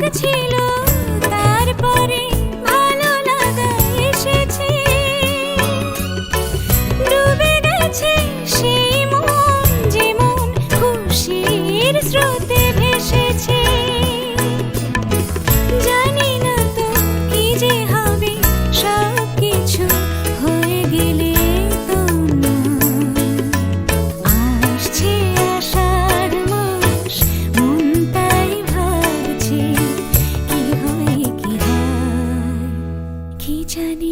ছিল।